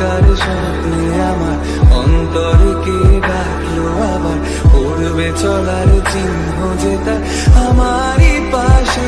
কার স্বপ্নে আমার অন্তরে কে ডাকলো আবার? পড়বে চলার চিহ্ন যেটা আমারই পাশে।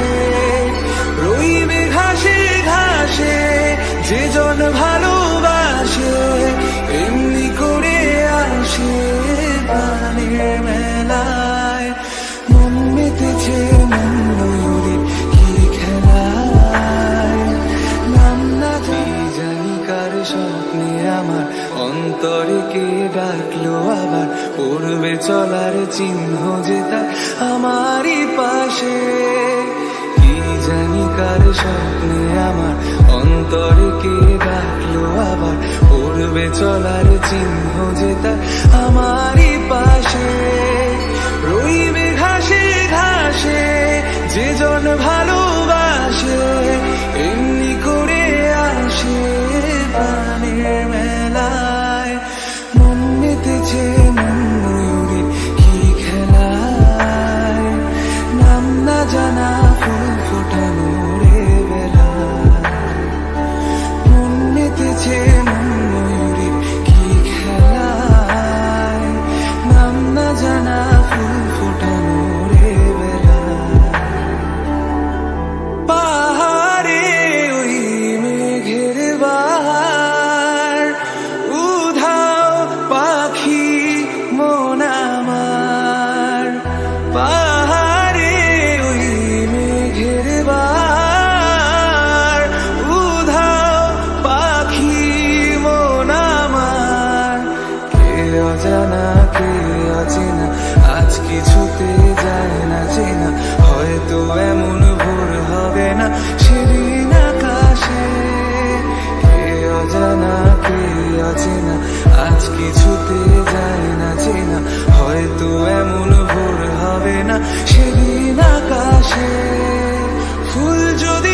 আমার। অন্তরে কে ডাকলো আবার? পড়বে চলার চিহ্ন যেটা আমারই পাশে। কি জানি কার স্বপ্নে আমার? অন্তরে কে ডাকলো আবার? পড়বে চলার চিহ্ন যেটা তার পাশে আজ কিছুতে যায় না চেনা হয়তো এমন ভোর হবে না সেদিন আকাশে ফুল যদি